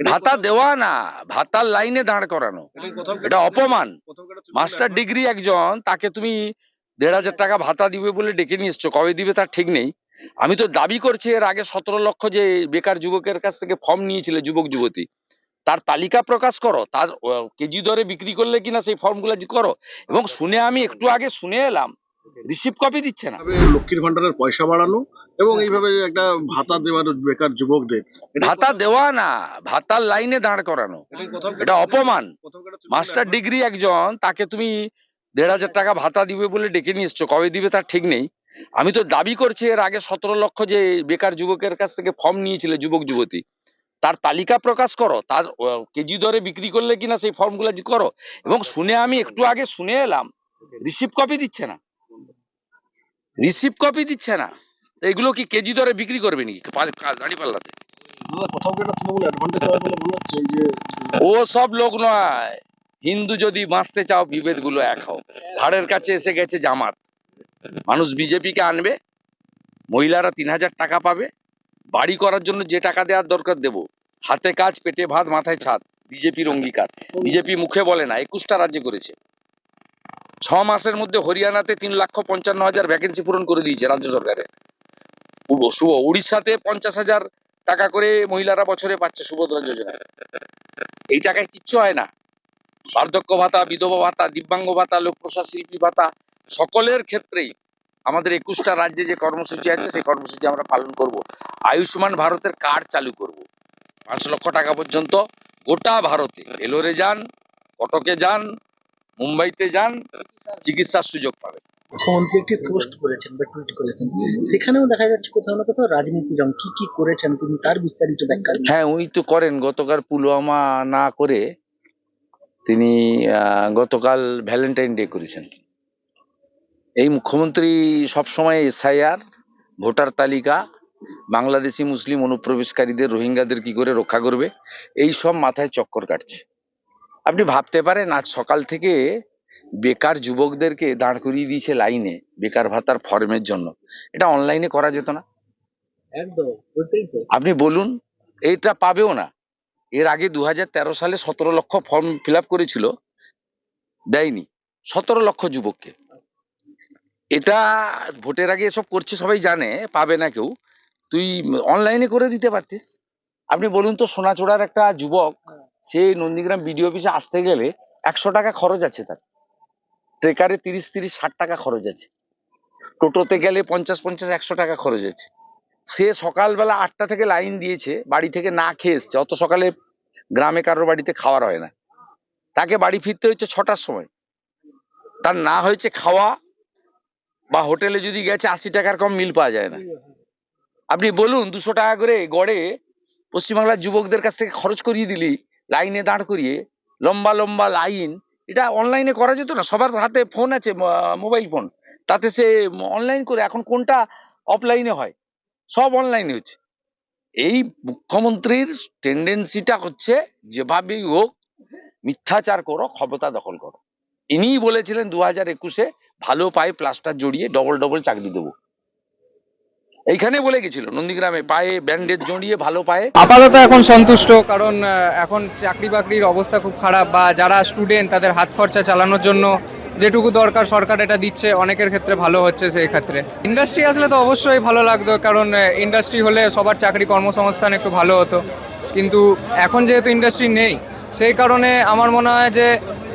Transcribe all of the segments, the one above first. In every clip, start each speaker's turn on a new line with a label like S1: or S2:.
S1: ভাতা দেওয়া না, ভাতার লাইনে দাঁড় করানো।
S2: এটা
S1: অপমান। মাস্টার। ডিগ্রি একজন, তাকে তুমি দেড় হাজার টাকা ভাতা দিবে বলে ডেকে নিয়ে এসছো, কবে দিবে তার ঠিক নেই। আমি তো দাবি করছি এর আগে সতেরো লক্ষ যে বেকার যুবকের কাছ থেকে ফর্ম নিয়েছিলে, যুবক, যুবতী। তার তালিকা প্রকাশ করো, তার কেজি দরে বিক্রি করলে কিনা সেই ফর্মগুলো করো। এবং শুনে আমি একটু আগে শুনে এলাম রিসিভ কপি দিচ্ছে না।
S2: লক্ষ্মীর ভান্ডারের পয়সা বাড়ানো এবং এইভাবে একটা ভাতা দেওয়ার বেকার যুবকদের।
S1: ভাতা দেওয়া না ভাতার লাইনে দাঁড় করানো।
S2: এটা
S1: অপমান। মাস্টার ডিগ্রি একজন তাকে তুমি দেড় হাজার টাকা ভাতা দিবে বলে ডেকে নিয়ে এসছো কবে দিবে তার ঠিক নেই। আমি তো দাবি করছি এর আগে সতেরো লক্ষ যে বেকার যুবকের কাছ থেকে ফর্ম নিয়েছিলে যুবক যুবতী তার তালিকা প্রকাশ করো। তার কেজি দরে বিক্রি করলে কিনা সেই ফর্মগুলো করো। এবং শুনে আমি একটু আগে শুনে এলাম রিসিভ কপি দিচ্ছে না। রিসিভ কপি দিচ্ছে না। এগুলো কি কেজি দরে বিক্রি করবে নাকি? দাঁড়িয়ে পাল্লাতে।
S2: দাদা, কোথাও কি একটা তৃণমূল অ্যাডভান্টেজ বলে হচ্ছে? এই যে
S1: ও সব লোক নয়। হিন্দু যদি বাঁচতে চাও বিভেদগুলো এক হও। ঘাড়ের কাছে এসে গেছে জামাত। মানুষ বিজেপি কে আনবে মহিলারা তিন হাজার টাকা পাবে। বাড়ি করার জন্য যে টাকা দেওয়ার দরকার দেব। হাতে কাজ পেটে ভাত মাথায় ছাদ। বিজেপির অঙ্গীকার। বিজেপি মুখে বলে না একুশটা রাজ্যে করেছে। ছ মাসের মধ্যে হরিয়ানাতে তিন লক্ষ পঞ্চান্ন হাজার ভ্যাকেন্সি পূরণ করে দিয়েছে রাজ্য সরকারের উব- শুভ, উড়িষ্যাতে পঞ্চাশ হাজার টাকা করে মহিলারা বছরে পাচ্ছে সুভদ্রা যোজনায় এই টাকায় কিচ্ছু হয় না। বার্ধক্য ভাতা, বিধবা ভাতা, দিব্যাঙ্গ ভাতা লোক প্রসার শিল্পী ভাতা, সকলের ক্ষেত্রেই আমাদের একুশটা রাজ্যে যে কর্মসূচি আছে, সেই কর্মসূচি আমরা পালন করব। আয়ুষ্মান ভারতের কার্ড চালু করব। পাঁচ লক্ষ টাকা পর্যন্ত গোটা ভারতে। এলোরে যান কটকে যান মুম্বাইতে যান চিকিৎসার সুযোগ পাবেন।
S3: মুখ্যমন্ত্রী একটি পোস্ট করেছেন বা টুইট করেছেন সেখানেও দেখা যাচ্ছে কোথাও না কোথাও রাজনীতি রং। কি কি করেছেন তিনি তার বিস্তারিত ব্যাখ্যা
S1: হ্যাঁ উনি তো করেন গতকাল পুলওয়ামা না করে তিনি গতকাল ভ্যালেন্টাইন ডে করেছেন। এই মুখ্যমন্ত্রী সবসময় এসআইআর ভোটার তালিকা বাংলাদেশি মুসলিম অনুপ্রবেশকারীদের রোহিঙ্গাদের কি করে রক্ষা করবে এই সব মাথায় চক্কর কাটছে। আপনি ভাবতে পারেন আজ সকাল থেকে বেকার যুবকদেরকে দাঁড় করিয়ে দিয়েছে লাইনে বেকার ভাতার ফর্মের জন্য। এটা অনলাইনে করা যেত না?
S3: একদম
S1: আপনি বলুন এটা পাবেও না। এর আগে দু হাজার তেরো সালে সতেরো লক্ষ ফর্ম ফিল করেছিল দেয়নি। সতেরো লক্ষ যুবককে। এটা ভোটের আগে এসব করছে সবাই জানে পাবে না কেউ। তুই অনলাইনে করে দিতে পারতিস। আপনি বলুন তো সোনাচোড়ার একটা যুবক সে নন্দীগ্রাম বিডিও অফিসে আসতে গেলে একশো টাকা খরচ আছে তার। ট্রেকারে তিরিশ তিরিশ, ষাট টাকা খরচ আছে। টোটোতে গেলে পঞ্চাশ পঞ্চাশ, একশো টাকা খরচ আছে। সে সকালবেলা আটটা থেকে লাইন দিয়েছে, বাড়ি থেকে না খেয়ে এসছে। অত সকালে গ্রামে কারোর বাড়িতে খাওয়ার হয় না। তাকে বাড়ি ফিরতে হচ্ছে ছটার সময়। তার না হয়েছে খাওয়া বা হোটেলে যদি গেছে আশি টাকার কম মিল পাওয়া যায় না। আপনি বলুন, দুশো টাকা করে গড়ে পশ্চিমবাংলার যুবকদের কাছ থেকে খরচ করিয়ে দিলি লাইনে দাঁড় করিয়ে লম্বা লম্বা লাইন, এটা অনলাইনে করা যেত না, সবার হাতে ফোন আছে মোবাইল ফোন তাতে সে অনলাইন করে এখন কোনটা অফলাইনে হয়? সব অনলাইনে হচ্ছে। এই মুখ্যমন্ত্রীর টেন্ডেন্সিটা হচ্ছে, যেভাবেই হোক, মিথ্যাচার করো, ক্ষমতা দখল করো। ইনিই বলেছিলেন দু হাজার একুশে, ভালো পায়ে প্লাস্টার জড়িয়ে ডবল ডবল চাকরি দেবো। এইখানে বলে গেছিল, নন্দীগ্রামে, পায়ে ব্যান্ডেজ জড়িয়ে, ভালো পায়ে।
S4: আপাতত এখন সন্তুষ্ট, কারণ এখন চাকরি বাকরির অবস্থা খুব খারাপ, বা যারা স্টুডেন্ট তাদের হাত খরচা চালানোর জন্য যেটুকু দরকার সরকার এটা দিচ্ছে, অনেকের ক্ষেত্রে ভালো হচ্ছে সেই ক্ষেত্রে। ইন্ডাস্ট্রি আসলে তো অবশ্যই ভালো লাগতো, কারণ ইন্ডাস্ট্রি হলে সবার চাকরি কর্মসংস্থান একটু ভালো হতো। কিন্তু এখন যেহেতু ইন্ডাস্ট্রি নেই, সেই কারণে আমার মনে হয় যে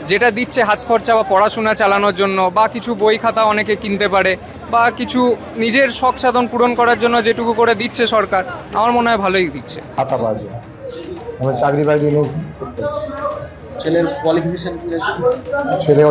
S4: যেটা দিচ্ছে হাত খরচা বা পড়াশোনা চালানোর জন্য বা কিছু বই খাতা অনেকে কিনতে পারে বা কিছু নিজের শখ সাধন পূরণ করার জন্য যেটুকু করে দিচ্ছে সরকার আমার মনে হয় ভালোই দিচ্ছে।
S5: চাকরি বাকরি
S2: ছেলের কোয়ালিফিকেশন
S5: ছেলে